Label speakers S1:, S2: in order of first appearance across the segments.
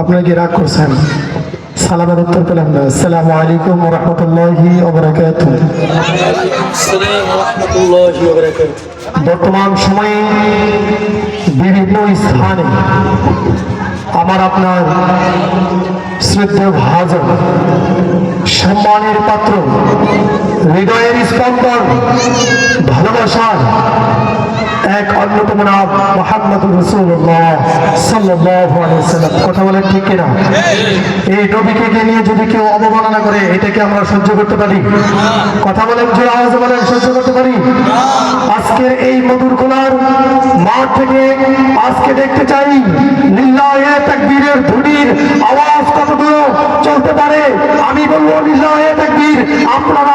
S1: আপনারা কি রাগ করছেন। সালামের উত্তর পেলাম না। আসসালামু আলাইকুম রহমতুল্লাহি বর্তমান সময়ে বিভিন্ন স্থানে আমার আপনার শ্রদ্ধেয় ভাজন, সম্মানের পাত্র, হৃদয়ের স্পন্দন, ভালোবাসার এক অন্যতম নাম মোহাম্মদ রসুল্লাহ সাল্লাল্লাহু আলাইহি সাল্লাম। কথা বলেন ঠিক কিনা? এই নবীকে নিয়ে যদি কেউ অবমাননা করে এটাকে আমরা সহ্য করতে পারি? কথা বলেন জোর আওয়াজে বলেন সহ্য করতে পারি? আজকের এই মধুর কোলার মাঠ থেকে আজকে দেখতে চাই লিল্লাহে তাকবীরের ধুনির আওয়াজ কতগুলো চলতে পারে? আমি বলব লিল্লাহে তাকবীর আপনারা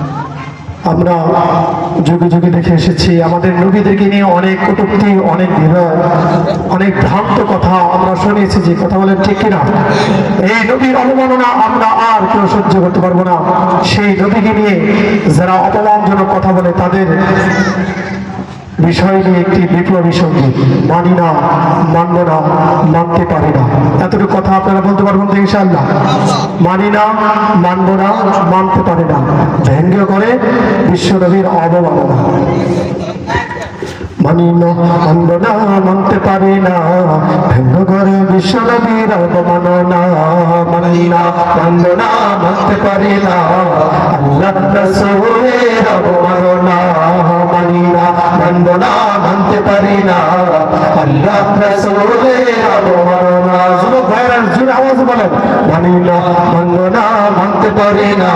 S1: আমরা যুগে যুগে দেখে এসেছি, আমাদের নবীদেরকে নিয়ে অনেক কটুক্তি, অনেক বিনয় অনেক ভ্রান্ত কথা আমরা শুনেছি যে কথা বলেন ঠিক কিনা? এই নবীর অবমাননা আমরা আর কেউ সহ্য করতে পারব না। সেই নবীকে নিয়ে যারা অপমানজনক কথা বলে, তাদের বিষয় নিয়ে একটি বিপ্লবী সংগীত মানি না, মানব না, মানতে পারি না। এতটুকু কথা আপনারা বলতে পারবেন তো ইনশাল্লাহ মানি না, মানব না, মানতে পারি না। ব্যঙ্গ করে বিশ্বনবীর অবমাননা। মানি না, মানব না, মানতে পারি না। ব্যঙ্গ করে বিশ্বনবীর অবমাননা। মানি না, মানব না, মানতে পারি না। আল্লাহ অবমাননা। মানি না মানব না, মানতে পারি না আল্লাহ রসুলের অবমাননা যুবক ভাইরা জোরে আওয়াজ বলেন মানি না মানব না, মানতে পারি না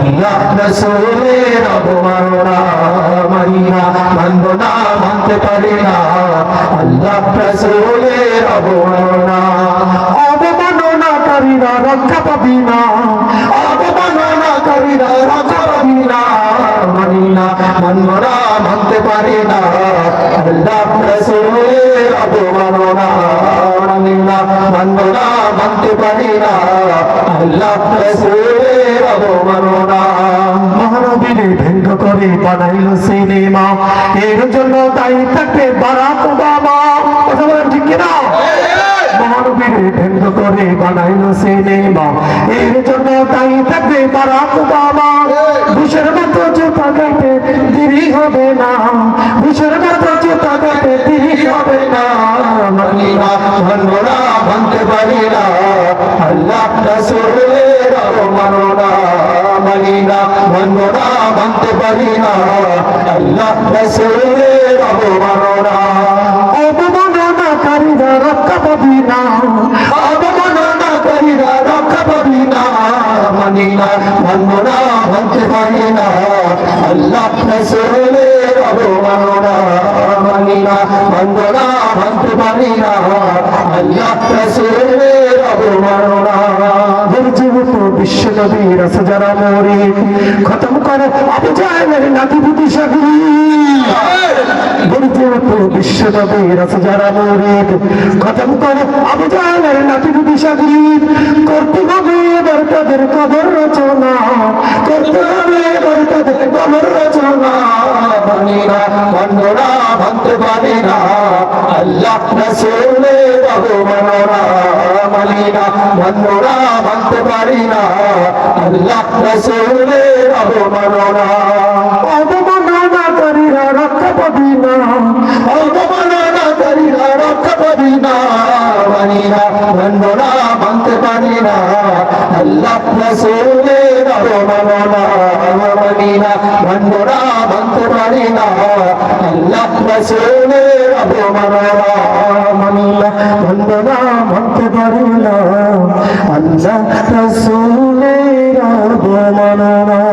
S1: আল্লাহ রসুলের অবমাননা মানি না মানব না, মানতে পারি না অবমাননা অবমাননাকারীরা না। রক্ষা পাবি না। মানি না মানব না মানতে পারি না। আল্লাহ রসুলের অবমাননা মানি না মানব না মানতে পারি না। আল্লাহ রসুলের অবমাননা মহানবীর ভেঙ্গ করে বানাইল সিনেমা। এর জন্য দায়ী থাকবে বারাক ওবামা। পারি না আল্লাহ রসুলের অবমাননা মানি না মানব না, মানতে পারি না, আল্লাহ রসুলের অবমাননাকারীরা মানি না মানব না মানতে পারি না। আল্লাহ রসুলের অবমাননা মানি না মানব না পারি না। আল্লাহ অবমাননা জীবিত বিশ্ব নবীর আছে যারা মরে খতম করে আবু জাহেলের নাতি বুদ্ধি সাগরী গরিবত বিশ্ব নবীর আছে যারা মরে খতম করে আবু জাহেলের নাতি বুদ্ধি সাগরী করতে হবে এবার তাদের কবর রচনা, করতে হবে এবার তাদের কবর রচনা। মানব না মানতে পারি না। আল্লাহ রসুলের অবমাননা মানি না মানব না মানতে পারি না। আল্লাহ রসুলের অবমাননা। অবমাননাকারীরা রক্ষা পাবি না। রক্ষা পাবি না। মানি না মানব না মানতে পারি না। আল্লাহ অবমাননা। মানি না না মানতে পারি না আল্লাহ রসুলের অবমাননা মানি না মানব না পারি আল্লাহ রসুলের অবমাননা